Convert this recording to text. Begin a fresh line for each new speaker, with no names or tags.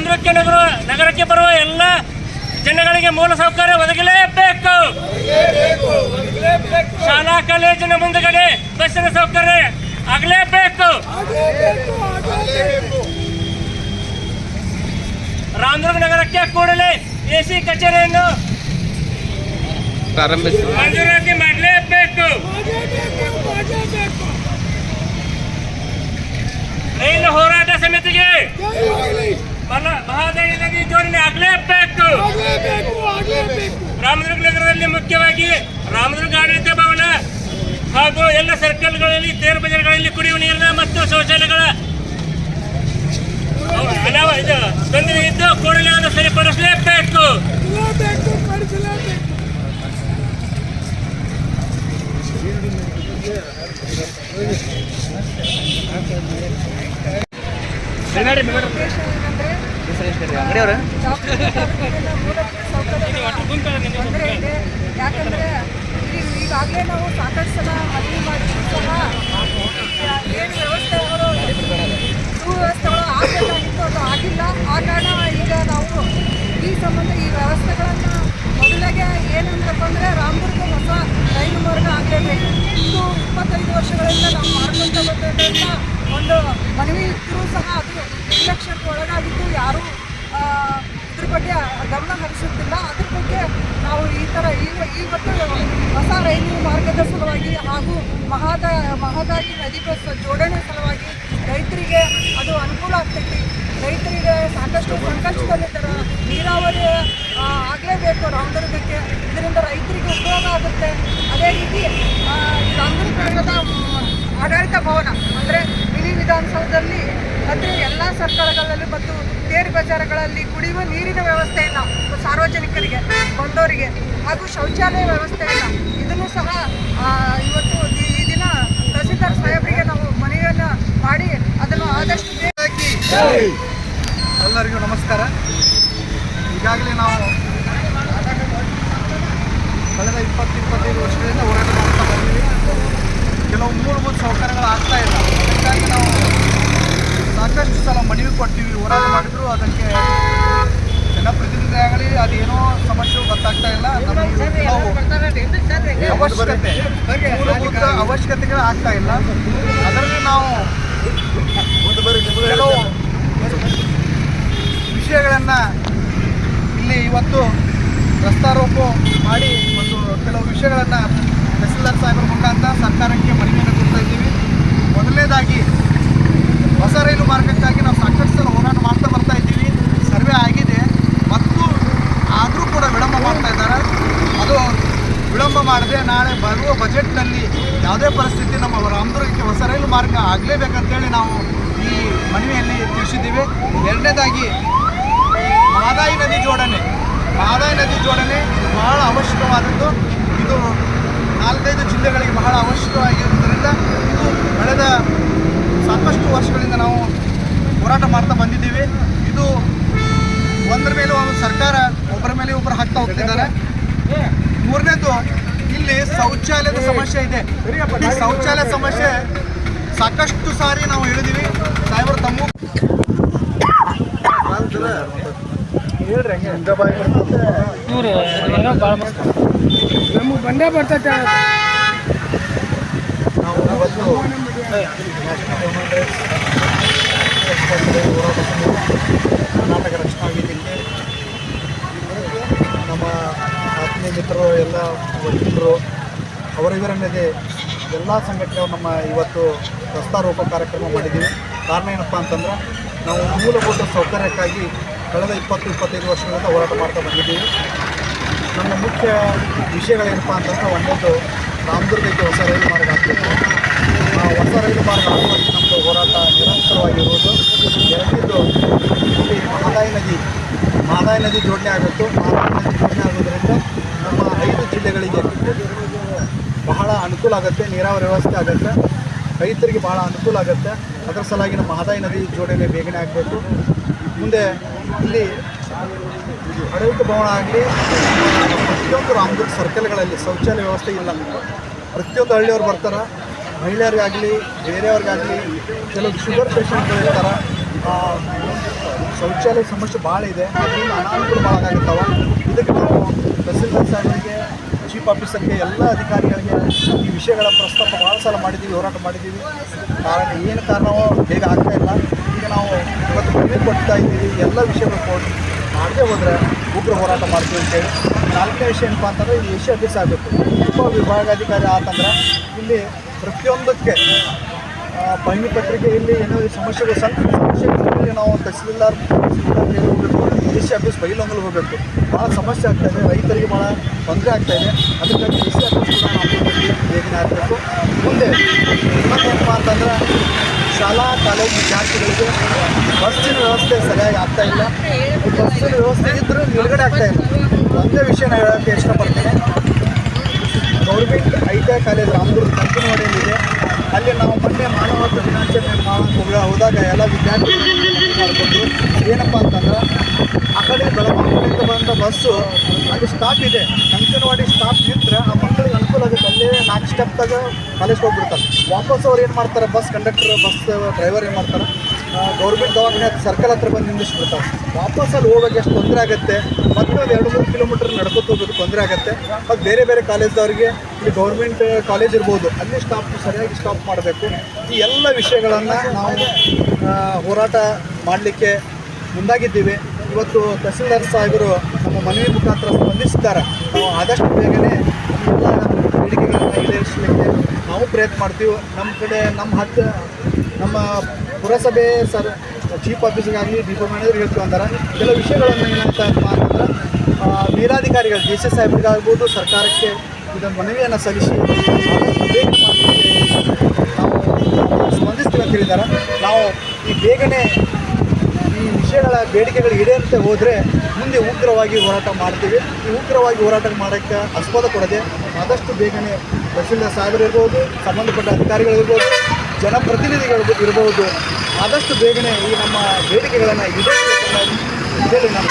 ರಾಮದುರ್ಗಕ್ಕೆ ನಗರ ನಗರಕ್ಕೆ ಬರುವ ಎಲ್ಲ ಜನಗಳಿಗೆ ಮೂಲ ಸೌಕರ್ಯ ಒದಗಲೇಬೇಕು. ಶಾಲಾ ಕಾಲೇಜಿನ ಮುಂದುಗಡೆ ಬಸ್ಸಿನ ಸೌಕರ್ಯ ಆಗಲೇಬೇಕು. ರಾಮದುರ್ಗ ನಗರಕ್ಕೆ ಕೂಡಲೇ ಸಿ ಕಚೇರಿಯನ್ನು
ಪ್ರಾರಂಭಿಸಿ.
ಮಂಜೂರಾತಿ ಮಾಡಲೇಬೇಕು. ರೈಲು ಹೋರಾಟ ಸಮಿತಿಗೆ ಮಹಾದಾಯಿ ನದಿ ಜೋಡಣೆ ಆಗಲೇಬೇಕು. ರಾಮದುರ್ಗ ನಗರದಲ್ಲಿ ಮುಖ್ಯವಾಗಿ ರಾಮದುರ್ಗ ಆಡಳಿತ ಭವನ ಹಾಗೂ ಎಲ್ಲ ಸರ್ಕಲ್ಗಳಲ್ಲಿ ತೇರು ಬಜಾರ್ಗಳಲ್ಲಿ ಕುಡಿಯುವ ನೀರಿನ ಮತ್ತು ಶೌಚಾಲಯಗಳ ಇದು ತೊಂದರೆ ಇದ್ದು ಕೂಡಲೇ ಅದನ್ನು ಸರಿಪಡಿಸಲೇಬೇಕು.
ಅಂಗಡಿಯವ್ರ
ತೊಂದರೆ ಇದೆ ಯಾಕಂದ್ರೆ ಈಗ ಈಗಾಗಲೇ ನಾವು ಸಾಕಷ್ಟು ಸಲ ಮನವಿ ಮಾಡಿದ್ರು ಸಹ ಏನು ವ್ಯವಸ್ಥೆಗಳು ಸುವ್ಯವಸ್ಥೆಗಳು ಆಗಬೇಕಾಗಿತ್ತು ಅದು ಆಗಿಲ್ಲ ಆ ಕಾರಣ ಈಗ ನಾವು ಈ ಸಂಬಂಧ ಈ ವ್ಯವಸ್ಥೆಗಳನ್ನು ಮೊದಲಿಗೆ ಏನಂತಪ್ಪ ಅಂದರೆ ರಾಮದುರ್ಗ ಹೊಸ ರೈಲು ಮಾರ್ಗ ಆಗಲೇಬೇಕು ಇದು ಇಪ್ಪತ್ತೈದು ವರ್ಷಗಳಿಂದ ನಾವು ಮಾಡ್ಕೊಂತ ಬಂದಂಥ ಒಂದು ಮನವಿ ಇದ್ದರೂ ಸಹ ಅದು ನಿರ್ಲಕ್ಷ್ಯಕ್ಕೆ ಒಳಗಾಗಿದ್ದು ಯಾರೂ ಬಗ್ಗೆ ಗಮನ ಹರಿಸುತ್ತಿಲ್ಲ. ಅದ್ರ ಬಗ್ಗೆ ನಾವು ಈ ಥರ ಈಗ ಇವತ್ತು ಹೊಸ ರೈಲು ಮಾರ್ಗದ ಸಲುವಾಗಿ ಹಾಗೂ ಮಹಾದ ಮಹದಾಗಿ ನದಿ ಬಸ್ ಜೋಡಣೆ ಸಲುವಾಗಿ ರೈತರಿಗೆ ಅದು ಅನುಕೂಲ ಆಗ್ತೈತಿ. ರೈತರಿಗೆ ಸಾಕಷ್ಟು ಸಂಕಷ್ಟದಲ್ಲಿದ್ದಾರೆ ನೀರಾವರಿ ಆಗಲೇಬೇಕು ರಾಮದುರ್ಗಕ್ಕೆ. ಇದರಿಂದ ರೈತರಿಗೆ ಉಪಯೋಗ ಆಗುತ್ತೆ. ಅದೇ ರೀತಿ ರಾಮದುರ್ಗದ ಆಡಳಿತ ಭವನ, ಅಂದರೆ ಮಿನಿ ವಿಧಾನಸೌಧದಲ್ಲಿ ಅಂದರೆ ಎಲ್ಲ ಸರ್ಕಾರಗಳಲ್ಲಿ ಮತ್ತು ತೇರು ಬಜಾರ್ಗಳಲ್ಲಿ ಕುಡಿಯುವ ನೀರಿನ ವ್ಯವಸ್ಥೆ ಇಲ್ಲ ಸಾರ್ವಜನಿಕರಿಗೆ, ಬಂದವರಿಗೆ ಹಾಗೂ ಶೌಚಾಲಯ ವ್ಯವಸ್ಥೆ ಇಲ್ಲ ಇದನ್ನು ಸಹ ಇವತ್ತು ಈ- ದಿನ ತಹಸೀಲ್ದಾರ್ ಸಾಹೇಬರಿಗೆ ನಾವು ಮನವಿಯನ್ನು ಮಾಡಿ ಅದನ್ನು ಆದಷ್ಟು
ಎಲ್ಲರಿಗೂ ನಮಸ್ಕಾರ. ಈಗಾಗಲೇ ನಾವು ಕಳೆದ ಇಪ್ಪತ್ತು, ಇಪ್ಪತ್ತೈದು ವರ್ಷಗಳಿಂದ ಹೋರಾಟ ಮಾಡ್ತಾ ಬಂದಿದ್ದೀವಿ. ಕೆಲವು ಮೂಲಭೂತ ಸೌಕರ್ಯಗಳು ಆಗ್ತಾ ಇಲ್ಲ. ಅದಕ್ಕಾಗಿ ನಾವು ಸಾಕಷ್ಟು ಸಲ ಮನವಿ ಕೊಟ್ಟಿವಿ ಹೋರಾಟ ಮಾಡಿದ್ರು ಅದಕ್ಕೆ ಜನಪ್ರತಿನಿಧಿ ಆಗಲಿ ಅದೇನೋ ಸಮಸ್ಯೆ ಗೊತ್ತಾಗ್ತಾ ಇಲ್ಲ ಅವಶ್ಯಕತೆ ಮೂಲಭೂತ ಅವಶ್ಯಕತೆಗಳು ಆಗ್ತಾ ಇಲ್ಲ. ಅದರಲ್ಲಿ ನಾವು ಕೆಲವು ವಿಷಯಗಳನ್ನು ಇಲ್ಲಿ ಇವತ್ತು ರಸ್ತಾರೋಪ ಮಾಡಿ ಒಂದು ಕೆಲವು ವಿಷಯಗಳನ್ನು ತಹಸೀಲ್ದಾರ್ ಸಾಹೇಬರ ಮುಖಾಂತರ ಸರ್ಕಾರಕ್ಕೆ ಮನವಿಯನ್ನು ಕೊಡ್ತಾ ಇದ್ದೀವಿ. ಮೊದಲನೇದಾಗಿ ಹೊಸ ರೈಲು ಮಾರ್ಗಕ್ಕಾಗಿ ನಾವು ಸಾಕಷ್ಟು ಹೋರಾಟ ಮಾಡ್ತಾ ಬರ್ತಾ ಇದ್ದೀವಿ. ಸರ್ವೆ ಆಗಿದೆ. ಮತ್ತು ಆದರೂ ಕೂಡ ವಿಳಂಬ ಮಾಡ್ತಾ ಇದ್ದಾರೆ. ಅದು ವಿಳಂಬ ಮಾಡದೆ ನಾಳೆ ಬರುವ ಬಜೆಟ್ನಲ್ಲಿ ಯಾವುದೇ ಪರಿಸ್ಥಿತಿ ನಮ್ಮ ರಾಮದುರ್ಗಕ್ಕೆ ಹೊಸ ರೈಲು ಮಾರ್ಗ ಆಗಲೇಬೇಕಂತೇಳಿ ನಾವು ಈ ಮನವಿಯಲ್ಲಿ ತಿಳಿಸಿದ್ದೀವಿ. ಎರಡನೇದಾಗಿ ಮಹದಾಯಿ ನದಿ ಜೋಡಣೆ. ಮಹದಾಯಿ ನದಿ ಜೋಡಣೆ ಬಹಳ ಅವಶ್ಯಕವಾದದ್ದು. ಇದು ನಾಲ್ಕೈದು ಜಿಲ್ಲೆಗಳಿಗೆ ಬಹಳ ಅವಶ್ಯಕವಾಗಿರುವುದರಿಂದ ಇದು ಕಳೆದ ಸಾಕಷ್ಟು ವರ್ಷಗಳಿಂದ ನಾವು ಹೋರಾಟ ಮಾಡ್ತಾ ಬಂದಿದ್ದೀವಿ. ಇದು ಒಂದರ ಮೇಲೆ ಒಂದು ಸರ್ಕಾರ ಒಬ್ಬರ ಮೇಲೆ ಒಬ್ಬರು ಹಾಕ್ತಾ ಹೋಗ್ತಿದ್ದಾರೆ. ಮೂರನೇದು ಇಲ್ಲಿ ಶೌಚಾಲಯದ ಸಮಸ್ಯೆ ಇದೆ. ಶೌಚಾಲಯ ಸಮಸ್ಯೆ ಸಾಕಷ್ಟು ಸಾರಿ ನಾವು ಹೇಳಿದೀವಿ. ಸಾಹೇಬರು ತಮ್ಮ
ನಮಗೆ ಬಂದೇ ಬರ್ತೈತೆ.
ಕರ್ನಾಟಕ ರಕ್ಷಣಾ ವೇದಿಕೆ ನಮ್ಮ ಆತ್ಮೀಯ ಮಿತ್ರರು, ಎಲ್ಲ ವಕೀಲರು ಅವರಿವರನ್ನದೇ ಎಲ್ಲ ಸಂಘಟನೆಗಳು ನಮ್ಮ ಇವತ್ತು ರಸ್ತಾರೋಪ ಕಾರ್ಯಕ್ರಮ ಮಾಡಿದ್ದೀವಿ. ಕಾರಣ ಏನಪ್ಪ ಅಂತಂದ್ರೆ, ನಾವು ಮೂಲಭೂತ ಸೌಕರ್ಯಕ್ಕಾಗಿ ಕಳೆದ ಇಪ್ಪತ್ತು, ಇಪ್ಪತ್ತೈದು ವರ್ಷಗಳಿಂದ ಹೋರಾಟ ಮಾಡ್ತಾ ಬಂದಿದ್ದೀವಿ. ನಮ್ಮ ಮುಖ್ಯ ವಿಷಯಗಳೇನಪ್ಪ ಅಂತಂದ್ರೆ, ಒಂದೊಂದು ರಾಮದುರ್ಗಕ್ಕೆ ಹೊಸ ರೈಲು ಮಾರ್ಗ ಆಗಬೇಕು ಆ ಹೊಸ ರೈಲು ಮಾರ್ಗ ಆಗುವಲ್ಲಿ ನಮ್ಮದು ಹೋರಾಟ ನಿರಂತರವಾಗಿರುವುದು. ಎರಡನೇದು ಇಲ್ಲಿ ಮಹದಾಯಿ ನದಿ. ಮಹದಾಯಿ ನದಿ ಜೋಡಣೆ ಆಗುತ್ತೆ. ಮಹದಾಯಿ ನದಿ ಜೋಡಣೆ ಆಗೋದ್ರಿಂದ ನಮ್ಮ ಐದು ಜಿಲ್ಲೆಗಳಿಗೆ ಬಹಳ ಅನುಕೂಲ ಆಗುತ್ತೆ. ನೀರಾವರಿ ವ್ಯವಸ್ಥೆ ಆಗುತ್ತೆ. ರೈತರಿಗೆ ಬಹಳ ಅನುಕೂಲ ಆಗುತ್ತೆ. ಅದರ ಸಲುವಾಗಿ ನಮ್ಮ ಮಹದಾಯಿ ನದಿ ಜೋಡಣೆ ಬೇಗನೆ ಆಗಬೇಕು. ಮುಂದೆ ಇಲ್ಲಿ ಆಡಳಿತ ಭವನ ಆಗಲಿ, ಪ್ರತಿಯೊಂದು ರಾಮದುರ್ಗ ಸರ್ಕಲ್ಗಳಲ್ಲಿ ಶೌಚಾಲಯ ವ್ಯವಸ್ಥೆ ಇಲ್ಲ. ಪ್ರತಿಯೊಂದು ಹಳ್ಳಿಯವ್ರು ಬರ್ತಾರೆ. ಮಹಿಳೆಯರಿಗಾಗಲಿ, ಬೇರೆಯವ್ರಿಗಾಗಲಿ, ಕೆಲವು ಶುಗರ್ ಪೇಷಂಟ್ಗಳು ಇರ್ತಾರೆ. ಶೌಚಾಲಯ ಸಮಸ್ಯೆ ಭಾಳ ಇದೆ. ಅದರಿಂದ ಅನಾನುಕೂಲ ಭಾಳ ಆಗಿರ್ತಾವೆ ಇದಕ್ಕೆ ನಾವು ತಹಸೀಲ್ದಾರ್ ಸಾಹೇಬರಿಗೆ ಚೀಫ್ ಆಫೀಸರ್ಗೆ ಎಲ್ಲ ಅಧಿಕಾರಿಗಳಿಗೆ ಈ ವಿಷಯಗಳ ಪ್ರಸ್ತಾಪ ಭಾಳ ಸಲ ಮಾಡಿದ್ದೀವಿ ಹೋರಾಟ ಮಾಡಿದ್ದೀವಿ ಕಾರಣ ಏನು ಕಾರಣವೋ ಬೇಗ ಆಗ್ತಾ ಇಲ್ಲ. ಈಗ ನಾವು ಇವತ್ತು ಕೊಡ್ತಾ ಇದ್ದೀವಿ. ಎಲ್ಲ ವಿಷಯಗಳು ಕೊಟ್ಟು ಮಾಡದೆ ಹೋದರೆ ಉಗ್ರ ಹೋರಾಟ ಮಾಡ್ತೀವಿ ಅಂತೇಳಿ ನಾಲ್ಕನೇ ವಿಷಯ ಏನಪ್ಪ ಅಂತಂದರೆ ಈ ವಿಷಯ ಅಧ್ಯಕ್ಷ ಆಗಬೇಕು ಉಪ ವಿಭಾಗಾಧಿಕಾರಿ ಆತಂದ್ರೆ ಇಲ್ಲಿ ಪ್ರತಿಯೊಂದಕ್ಕೆ ಬನ್ನಿ ಪತ್ರಿಕೆ ಇಲ್ಲಿ ಏನೋ ಸಮಸ್ಯೆಗಳು ಸಣ್ಣ ಸಮಸ್ಯೆಗಳಿಗೆ ನಾವು ತಹಸೀಲ್ದಾರ್ ತಹಸೀಲ್ದಾರ್ಗೆ ಹೋಗಬೇಕು ಡಿ ಸಿ ಆಫೀಸ್ ಬೈಲೊಂಗಲ್ ಹೋಗಬೇಕು. ಭಾಳ ಸಮಸ್ಯೆ ಆಗ್ತಾ ಇದೆ, ರೈತರಿಗೆ ಭಾಳ ತೊಂದರೆ ಆಗ್ತಾ ಇದೆ. ಅದಕ್ಕಾಗಿ ಡಿ ಸಿ ಆಫೀಸ್ ಕೂಡ ನಾವು ಬೇಗನೆ ಆಗಬೇಕು. ಮುಂದೆ ಇನ್ನೊಂದೇನಪ್ಪ ಅಂತಂದ್ರೆ ಶಾಲಾ, ಕಾಲೇಜು ವಿದ್ಯಾರ್ಥಿಗಳಿಗೆ ಬಸ್ಸಿನ ವ್ಯವಸ್ಥೆ ಸರಿಯಾಗಿ ಆಗ್ತಾ ಇಲ್ಲ. ಬಸ್ಸಿನ ವ್ಯವಸ್ಥೆ ಇದ್ದರೂ ನಿಲುಗಡೆ ಆಗ್ತಾ ಇಲ್ಲ. ಒಂದೇ ವಿಷಯನ ಹೇಳೋಕ್ಕೆ ಇಷ್ಟಪಡ್ತೇನೆ. Government I T I college Ramdurg ಕಂಕನವಾಡಿಯಲ್ಲಿದೆ ಅಲ್ಲಿ ನಾವು ಮೊನ್ನೆ ಮಾನವ ದಿನಾಚರಣೆ ಮಾಡೋಕ್ಕೆ ಹೋದಾಗ ಎಲ್ಲ ವಿದ್ಯಾರ್ಥಿಗಳು ಮಾಡಿಕೊಂಡು ಏನಪ್ಪ ಅಂತಂದ್ರೆ, ಆ ಕಡೆ ಬೆಳಗಾವಿಯಿಂದ ಬಂದ ಬಸ್ಸು, ಅಲ್ಲಿ ಸ್ಟಾಪ್ ಇದೆ. ಕಂಕನವಾಡಿ ಸ್ಟಾಪ್ ನಿಂತರೆ ಆ ಮಕ್ಕಳಿಗೆ ಅನುಕೂಲ ಆಗುತ್ತೆ. ಅಲ್ಲೇ ನಾಲ್ಕು ಸ್ಟೆಪ್ದಾಗ ಕಾಲೇಜ್ಗೆ ಹೋಗ್ಬಿಡ್ತಾರೆ. ವಾಪಸ್ ಅವ್ರು ಏನು ಮಾಡ್ತಾರೆ, ಬಸ್ ಕಂಡಕ್ಟರ್ ಬಸ್ ಡ್ರೈವರ್ ಏನು ಮಾಡ್ತಾರೆ ಗೌರ್ಮೆಂಟ್ ದವಾಖಾನೆ ಸರ್ಕಲ್ ಹತ್ರ ಬಂದು ನಿಲ್ಲಿಸ್ಬಿಡ್ತಾರೆ. ವಾಪಸ್ ಅಲ್ಲಿ ಹೋಗೋಕೆ ಎಷ್ಟು ತೊಂದರೆ ಆಗುತ್ತೆ? ಮತ್ತು ಒಂದು ಎರಡು, ಮೂರು ಕಿಲೋಮೀಟರ್ ನಡ್ಕೋತ ಹೋಗೋದು ತೊಂದರೆ ಆಗುತ್ತೆ. ಮತ್ತು ಬೇರೆ ಬೇರೆ ಕಾಲೇಜ್ದವ್ರಿಗೆ ಇಲ್ಲಿ ಗೌರ್ಮೆಂಟ್ ಕಾಲೇಜ್ ಇರ್ಬೋದು, ಅಲ್ಲಿ ಸ್ಟಾಪ್ ಸರಿಯಾಗಿ ಸ್ಟಾಪ್ ಮಾಡಬೇಕು. ಈ ಎಲ್ಲ ವಿಷಯಗಳನ್ನು ನಾವು ಹೋರಾಟ ಮಾಡಲಿಕ್ಕೆ ಮುಂದಾಗಿದ್ದೀವಿ. ಇವತ್ತು ತಹಸೀಲ್ದಾರ್ ಸಾಹೇಬರು ನಮ್ಮ ಮನವಿ ಮುಖಾಂತರ ಸ್ಪಂದಿಸಿದ್ದಾರೆ ನಾವು ಆದಷ್ಟು ಬೇಗನೆ ಎಲ್ಲ ಬೇಡಿಕೆಗಳನ್ನು ಈಡೇರಿಸಲಿಕ್ಕೆ ನಾವು ಪ್ರಯತ್ನ ಮಾಡ್ತೀವಿ. ನಮ್ಮ ಕಡೆ ನಮ್ಮ ಹತ್ತು ನಮ್ಮ ಪುರಸಭೆ ಸರ್ ಚೀಫ್ ಆಫೀಸರ್ಗಾಗಲಿ ಡಿಪೋ ಮ್ಯಾನೇಜರ್ ಅಂತಾರೆ. ಕೆಲವು ವಿಷಯಗಳನ್ನು ಏನಂತ ಅಂತಂದ್ರೆ ಮೇಲಾಧಿಕಾರಿಗಳು, ಡಿ ಸಿ ಸಾಹೇಬ್ರಿಗಾಗ್ಬೋದು, ಸರ್ಕಾರಕ್ಕೆ ಇದನ್ನು ಮನವಿಯನ್ನು ಸಲ್ಲಿಸಿ ನಾವು ಸ್ಪಂದಿಸ್ತೀವಿ ಅಂತ ಹೇಳಿದ್ದಾರೆ. ನಾವು ಈ ಬೇಗನೆ ಈ ವಿಷಯಗಳ ಬೇಡಿಕೆಗಳು ಈಡೇರುತ್ತೆ ಹೋದರೆ ಮುಂದೆ ಉಗ್ರವಾಗಿ ಹೋರಾಟ ಮಾಡ್ತೀವಿ. ಈ ಉಗ್ರವಾಗಿ ಹೋರಾಟ ಮಾಡೋಕ್ಕೆ ಆಸ್ಪದ ಕೊಡದೆ ಆದಷ್ಟು ಬೇಗನೆ ತಹಸೀಲ್ದಾರ್ ಸಾಹೇಬರು ಇರ್ಬೋದು, ಸಂಬಂಧಪಟ್ಟ ಅಧಿಕಾರಿಗಳಿರ್ಬೋದು ಜನಪ್ರತಿನಿಧಿಗಳು ಇರ್ಬೋದು, ಆದಷ್ಟು ಬೇಗನೆ ಈ ನಮ್ಮ ಬೇಡಿಕೆಗಳನ್ನು ಈಡೇರಿಸಬೇಕು ಹೇಳಿ ನಾನು